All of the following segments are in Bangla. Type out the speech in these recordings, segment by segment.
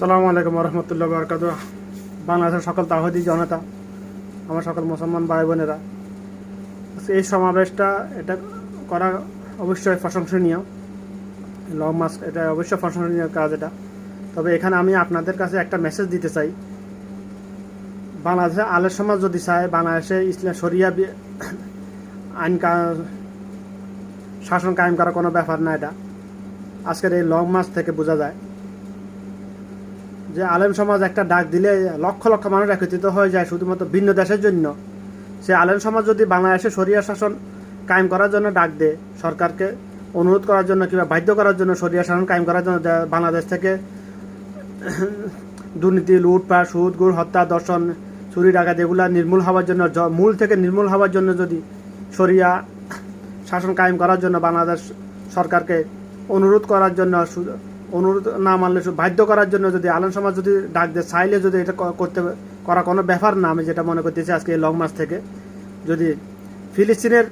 সালামু আলাইকুম রহমতুল্লাহ বরকাত বাংলাদেশের সকল তাহদি জনতা, আমার সকল মুসলমান ভাই বোনেরা এই সমাবেশটা এটা করা অবশ্যই প্রশংসনীয়। লং মাস এটা অবশ্যই প্রশংসনীয় কাজ এটা। তবে এখানে আমি আপনাদের কাছে একটা মেসেজ দিতে চাই। বাংলাদেশে আলের সমাজ যদি চায়, বাংলাদেশে ইসলাম, শরিয়া বি- আইন শাসন কায়েম করা কোনো ব্যাপার না এটা। আজকের এই লং মাস থেকে বোঝা যায়। যে আলেম সমাজ একটা ডাক দিলে লক্ষ লক্ষ মানুষ একত্রিত হয়ে যায় শুধুমাত্র ভিন্ন দেশের জন্য। সে আলেম সমাজ যদি বাংলাদেশে সরিয়া শাসন কায়েম করার জন্য ডাক দেয়, সরকারকে অনুরোধ করার জন্য কিংবা বাধ্য করার জন্য সরিয়া শাসন কায়েম করার জন্য বাংলাদেশ থেকে দুর্নীতি, লুটপাট, সুদ গুড় হত্যা, দর্শন, চুরি, ডাকাত এগুলা নির্মূল হওয়ার জন্য মূল থেকে নির্মূল হওয়ার জন্য যদি সরিয়া শাসন কায়েম করার জন্য বাংলাদেশ সরকারকে অনুরোধ করার জন্য অনুরোধ না মানলে বাধ্য করার জন্য যদি আলম সমাজ যদি ডাক দেয়, চাইলে যদি এটা করতে করা কোনো ব্যাপার না, আমি যেটা মনে করতেছি আজকে এই লং মাস থেকে। যদি ফিলিস্তিনের,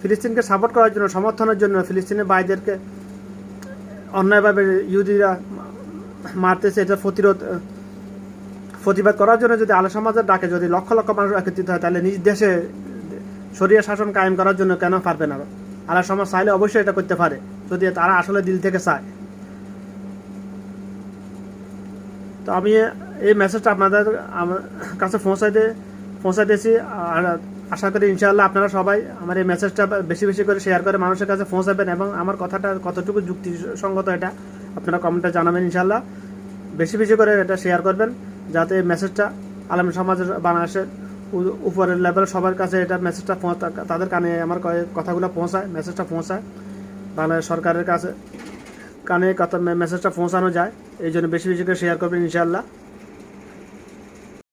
ফিলিস্তিনকে সাপোর্ট করার জন্য, সমর্থনের জন্য ফিলিস্তিনের বাইদেরকে অন্যায়ভাবে ইহুদিরা মারতেছে, এটা প্রতিরোধ প্রতিবাদ করার জন্য যদি আলো সমাজের ডাকে যদি লক্ষ লক্ষ মানুষ একত্রিত হয়, তাহলে নিজ দেশে সরিয়া শাসন কায়েম করার জন্য কেন পারবে না? আলো সমাজ চাইলে অবশ্যই এটা করতে পারে, যদি তারা আসলে দিল থেকে চায়। তো আমি এই মেসেজটা আপনাদের কাছে পৌঁছাইতে, পৌঁছাইতেছি। আর আশা করি ইনশাআল্লাহ আপনারা সবাই আমার এই মেসেজটা বেশি বেশি করে শেয়ার করে মানুষের কাছে পৌঁছাবেন এবং আমার কথাটা কতটুকু যুক্তিসঙ্গত এটা আপনারা কমেন্টে জানাবেন ইনশাআল্লাহ। বেশি বেশি করে এটা শেয়ার করবেন যাতে এই মেসেজটা আলম সমাজের বাংলাদেশের উপরের লেভেল সবার কাছে এটা মেসেজটা তাদের কানে আমার কথাগুলো পৌঁছায় মেসেজটা পৌঁছায়। বাংলাদেশ সরকারের কাছে কানে কথা মেসেজটা পৌঁছানো যায়। এই জন্য বেশি বেশি করে শেয়ার করবেন ইনশাআল্লাহ।